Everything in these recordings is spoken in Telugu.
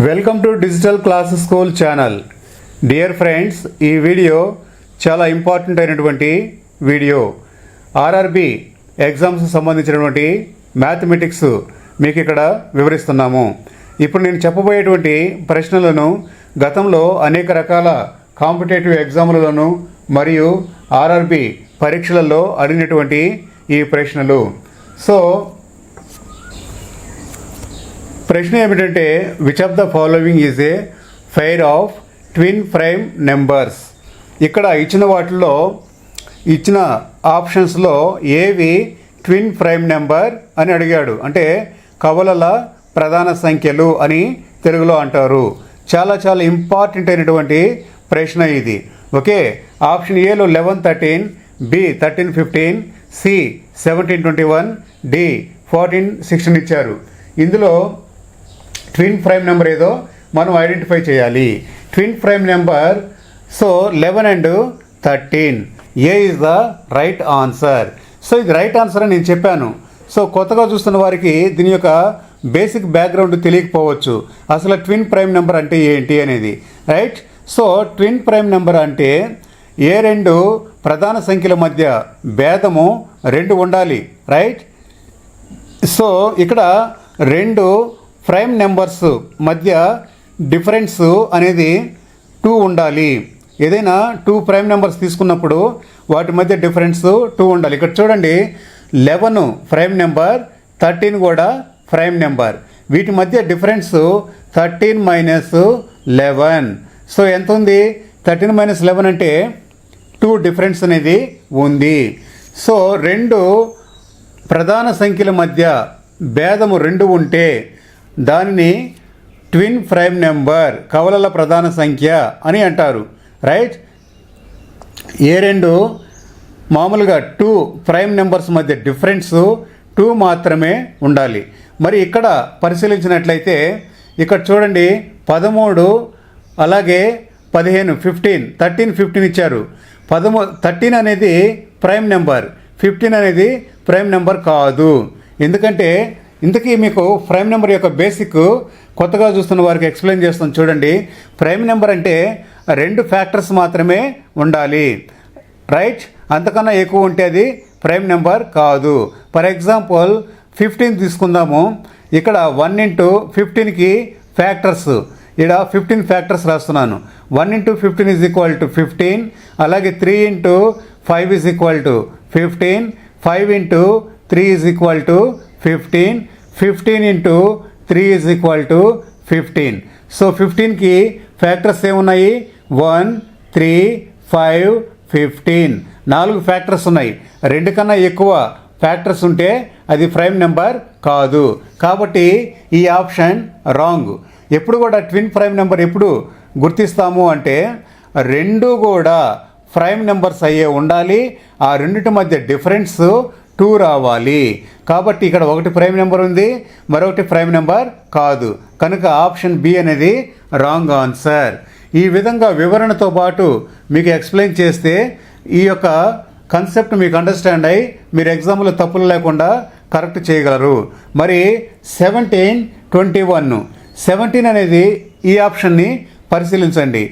Welcome to digital class school channel dear friends ఈ వీడియో చాలా ఇంపార్టెంట్ అయినటువంటి వీడియో. ఆర్ఆర్బి ఎగ్జామ్స్ సంబంధించినటువంటి మ్యాథమెటిక్స్ మీకు ఇక్కడ వివరిస్తున్నాము. ఇప్పుడు నేను చెప్పబోయేటువంటి ప్రశ్నలను గతంలో అనేక రకాల కాంపిటేటివ్ ఎగ్జాములలోను మరియు ఆర్ఆర్బి పరీక్షలలో అడిగినటువంటి ఈ ప్రశ్నలు. సో ప్రశ్న ఏమిటంటే which of the following is a pair of twin prime numbers ఇక్కడ ఇచ్చిన వాటిలో ఇచ్చిన ఆప్షన్స్లో ఏవి ట్విన్ ప్రైమ్ నెంబర్ అని అడిగాడు. అంటే కవలల ప్రధాన సంఖ్యలు అని తెలుగులో అంటారు. చాలా చాలా ఇంపార్టెంట్ అయినటువంటి ప్రశ్న ఇది. ఓకే? ఆప్షన్ ఏలో eleven thirteen B thirteen fifteen C seventeen twenty one D fourteen sixteen ఇచ్చారు. ఇందులో ట్విన్ ప్రైమ్ నెంబర్ ఏదో మనం ఐడెంటిఫై చేయాలి. Twin prime number so eleven and thirteen A is the right answer so ఇది రైట్ ఆన్సర్ అని నేను చెప్పాను. సో కొత్తగా చూస్తున్న వారికి దీని యొక్క బేసిక్ బ్యాక్గ్రౌండ్ తెలియకపోవచ్చు. అసలు ట్విన్ ప్రైమ్ నెంబర్ అంటే ఏంటి అనేది. Right so twin prime number అంటే ఏ రెండు ప్రధాన సంఖ్యల మధ్య భేదము రెండు ఉండాలి. రైట్ సో ఇక్కడ రెండు ప్రైమ్ నెంబర్స్ మధ్య డిఫరెన్స్ అనేది టూ ఉండాలి. ఏదైనా టూ ప్రైమ్ నెంబర్స్ తీసుకున్నప్పుడు వాటి మధ్య డిఫరెన్స్ టూ ఉండాలి. ఇక్కడ చూడండి లెవెన్ ప్రైమ్ నెంబర్ థర్టీన్ కూడా ప్రైమ్ నెంబర్. వీటి మధ్య difference thirteen minus eleven. So ఎంత ఉంది? థర్టీన్ మైనస్ లెవెన్ అంటే టూ డిఫరెన్స్ అనేది ఉంది. సో రెండు ప్రధాన సంఖ్యల మధ్య భేదము రెండు ఉంటే దానిని ట్విన్ ప్రైమ్ నెంబర్ కవలల ప్రధాన సంఖ్య అని అంటారు. రైట్? ఏ రెండు? మామూలుగా టూ ప్రైమ్ నెంబర్స్ మధ్య డిఫరెన్స్ టూ మాత్రమే ఉండాలి. మరి ఇక్కడ పరిశీలించినట్లయితే ఇక్కడ చూడండి పదమూడు అలాగే పదిహేను ఫిఫ్టీన్ థర్టీన్ ఫిఫ్టీన్ ఇచ్చారు. పదమూ థర్టీన్ అనేది ప్రైమ్ నెంబర్ ఫిఫ్టీన్ అనేది ప్రైమ్ నెంబర్ కాదు. ఎందుకంటే ఇంతకీ మీకు ప్రైమ్ నెంబర్ యొక్క బేసిక్ కొత్తగా చూస్తున్న వారికి ఎక్స్ప్లెయిన్ చేస్తాను. చూడండి. ప్రైమ్ నెంబర్ అంటే రెండు ఫ్యాక్టర్స్ మాత్రమే ఉండాలి. రైట్? అంతకన్నా ఎక్కువ ఉంటే అది ప్రైమ్ నెంబర్ కాదు. ఫర్ ఎగ్జాంపుల్ ఫిఫ్టీన్ తీసుకుందాము. ఇక్కడ వన్ ఇంటూ ఫిఫ్టీన్కి ఫ్యాక్టర్స్. ఇక్కడ ఫిఫ్టీన్ ఫ్యాక్టర్స్ రాస్తున్నాను. One into fifteen is equal to fifteen అలాగే three into five is equal to fifteen five into three is equal to fifteen fifteen into three is equal to fifteen so ఫిఫ్టీన్కి factors ఏమున్నాయి వన్ త్రీ ఫైవ్ ఫిఫ్టీన్ నాలుగు ఫ్యాక్టర్స్ ఉన్నాయి. రెండు కన్నా ఎక్కువ ఫ్యాక్టర్స్ ఉంటే అది ప్రైమ్ నెంబర్ కాదు. కాబట్టి ఈ ఆప్షన్ రాంగ్ ఎప్పుడు కూడా ట్విన్ ప్రైమ్ నెంబర్ ఎప్పుడు గుర్తిస్తాము అంటే రెండు కూడా ప్రైమ్ నెంబర్స్ అయ్యే ఉండాలి. ఆ రెండింటి మధ్య డిఫరెన్స్ టూ రావాలి. కాబట్టి ఇక్కడ ఒకటి ప్రైమ్ నెంబర్ ఉంది మరొకటి ప్రైమ్ నెంబర్ కాదు. కనుక ఆప్షన్ బి అనేది రాంగ్ ఆన్సర్. ఈ విధంగా వివరణతో పాటు మీకు ఎక్స్ప్లెయిన్ చేస్తే ఈ యొక్క కన్సెప్ట్ మీకు అండర్స్టాండ్ అయ్యి మీరు ఎగ్జామ్లో తప్పులు లేకుండా కరెక్ట్ చేయగలరు. మరి సెవెంటీన్ ట్వంటీ వన్. సెవెంటీన్ అనేది ఈ ఆప్షన్ని పరిశీలించండి.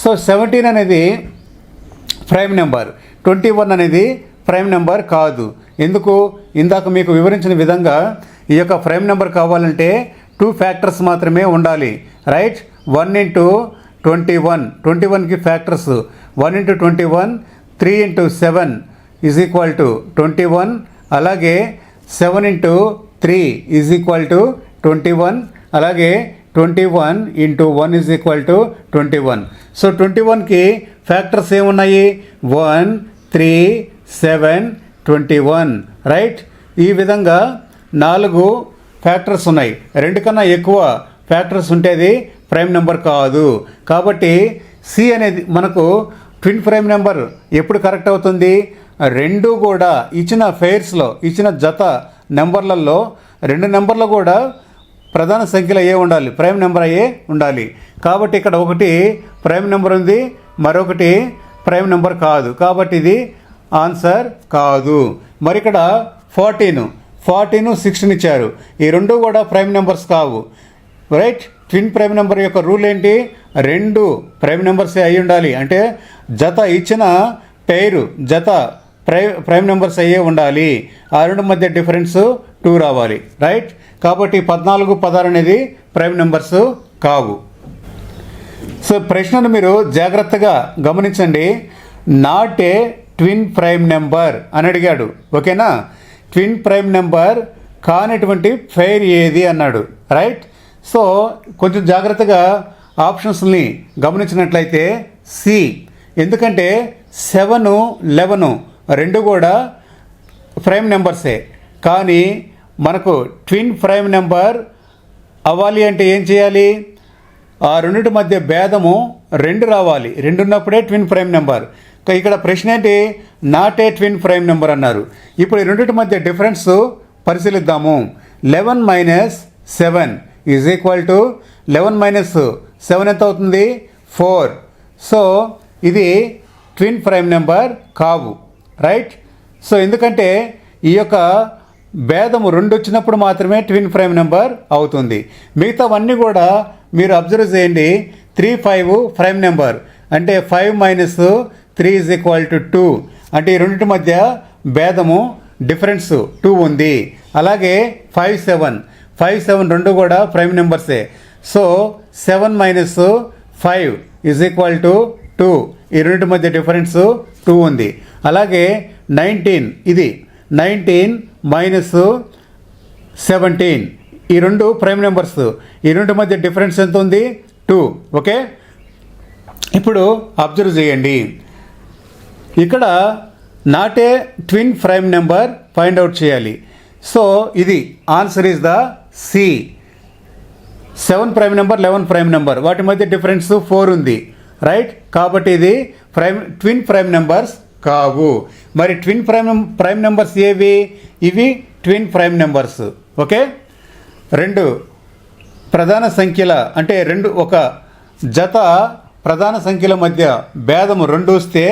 సో సెవెంటీన్ అనేది ప్రైమ్ నెంబర్. ట్వంటీ వన్ అనేది ప్రైమ్ నెంబర్ కాదు. ఎందుకు? ఇందాక మీకు వివరించిన విధంగా ఈ యొక్క ప్రైమ్ నెంబర్ కావాలంటే టూ ఫ్యాక్టర్స్ మాత్రమే ఉండాలి. Right? One into twenty one. Twenty వన్కి factors. One into twenty one three into seven is equal to twenty one. అలాగే seven into three is equal to twenty one. అలాగే twenty one into one is equal to twenty one. So twenty వన్కి ఫ్యాక్టర్స్ ఏమున్నాయి? One three seven twenty one. Right? ఈ విధంగా నాలుగు ఫ్యాక్టర్స్ ఉన్నాయి. రెండు కన్నా ఎక్కువ ఫ్యాక్టర్స్ ఉంటేది ప్రైమ్ నెంబర్ కాదు. కాబట్టి సి అనేది మనకు ట్విన్ ప్రైమ్ నెంబర్ ఎప్పుడు కరెక్ట్ అవుతుంది? రెండు కూడా ఇచ్చిన ఫెయిర్స్లో ఇచ్చిన జత నెంబర్లలో రెండు నెంబర్లు కూడా ప్రధాన సంఖ్యలు అయ్యే ఉండాలి? ప్రైమ్ నెంబర్ అయ్యే ఉండాలి. కాబట్టి ఇక్కడ ఒకటి ప్రైమ్ నెంబర్ ఉంది మరొకటి ప్రైమ్ నెంబర్ కాదు. కాబట్టి ఇది ఆన్సర్ కాదు. మరి ఇక్కడ ఫార్టీను. ఫార్టీను సిక్స్టీన్ ఇచ్చారు ఈ రెండు కూడా ప్రైమ్ నెంబర్స్ కావు. రైట్? ట్విన్ ప్రైమ్ నెంబర్ యొక్క రూల్ ఏంటి? రెండు ప్రైమ్ నెంబర్సే అయి ఉండాలి. అంటే జత ఇచ్చిన పేరు జత ప్రై ప్రైమ్ నెంబర్స్ అయ్యే ఉండాలి. ఆ రెండు మధ్య డిఫరెన్స్ టూ రావాలి. రైట్? కాబట్టి పద్నాలుగు పదహారు అనేది ప్రైమ్ నెంబర్స్ కావు. సో ప్రశ్నను మీరు జాగ్రత్తగా గమనించండి. Not a twin prime number అని అడిగాడు. ఓకేనా? ట్విన్ ప్రైమ్ నెంబర్ కానటువంటి ఫెయిర్ ఏది అన్నాడు. రైట్? సో కొంచెం జాగ్రత్తగా ఆప్షన్స్ని గమనించినట్లయితే సి. ఎందుకంటే సెవెను లెవెను రెండు కూడా ప్రైమ్ నెంబర్సే. కానీ మనకు ట్విన్ ప్రైమ్ నెంబర్ అవ్వాలి అంటే ఏం చేయాలి? ఆ రెండింటి మధ్య భేదము రెండు రావాలి. రెండున్నప్పుడే ట్విన్ ప్రైమ్ నెంబర్. ఇక్కడ ప్రశ్న ఏంటి? Not a twin prime number అన్నారు. ఇప్పుడు ఈ రెండింటి మధ్య డిఫరెన్స్ పరిశీలిద్దాము. Eleven minus seven is equal to eleven minus seven ఎంత అవుతుంది? ఫోర్. సో ఇది ట్విన్ ప్రైమ్ నెంబర్ కావు. రైట్? సో ఎందుకంటే ఈ యొక్క భేదము రెండు వచ్చినప్పుడు మాత్రమే ట్విన్ ప్రైమ్ నెంబర్ అవుతుంది. మిగతావన్నీ కూడా మీరు అబ్జర్వ్ చేయండి. Three five prime number. అంటే five minus three is equal to two. అంటే ఈ రెండింటి మధ్య భేదము డిఫరెన్స్ టూ ఉంది. అలాగే ఫైవ్ సెవెన్. ఫైవ్ సెవెన్ రెండు కూడా prime నెంబర్సే. So seven minus five is equal to two. ఈ రెండింటి మధ్య డిఫరెన్స్ టూ ఉంది. అలాగే నైన్టీన్ ఇది. Nineteen minus seventeen. ఈ రెండు ప్రైమ్ నెంబర్స్. ఈ రెండు మధ్య డిఫరెన్స్ ఎంత ఉంది? టూ. ఓకే? ఇప్పుడు అబ్జర్వ్ చేయండి. ఇక్కడ not a twin prime number find out చేయాలి. సో ఇది answer is the C seven prime number eleven prime number వాటి మధ్య డిఫరెన్స్ ఫోర్ ఉంది. రైట్ కాబట్టి ఇది ప్రైమ్ ట్విన్ ప్రైమ్ నెంబర్స్ కావు. మరి ట్విన్ ప్రైమ్ ప్రైమ్ నెంబర్స్ ఏవి? ఇవి ట్విన్ ప్రైమ్ నెంబర్స్ ఓకే రెండు ప్రధాన సంఖ్యల అంటే రెండు ఒక జత ప్రధాన సంఖ్యల మధ్య భేదము రెండు వస్తే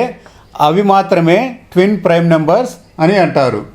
అవి మాత్రమే ట్విన్ ప్రైమ్ నెంబర్స్ అని అంటారు.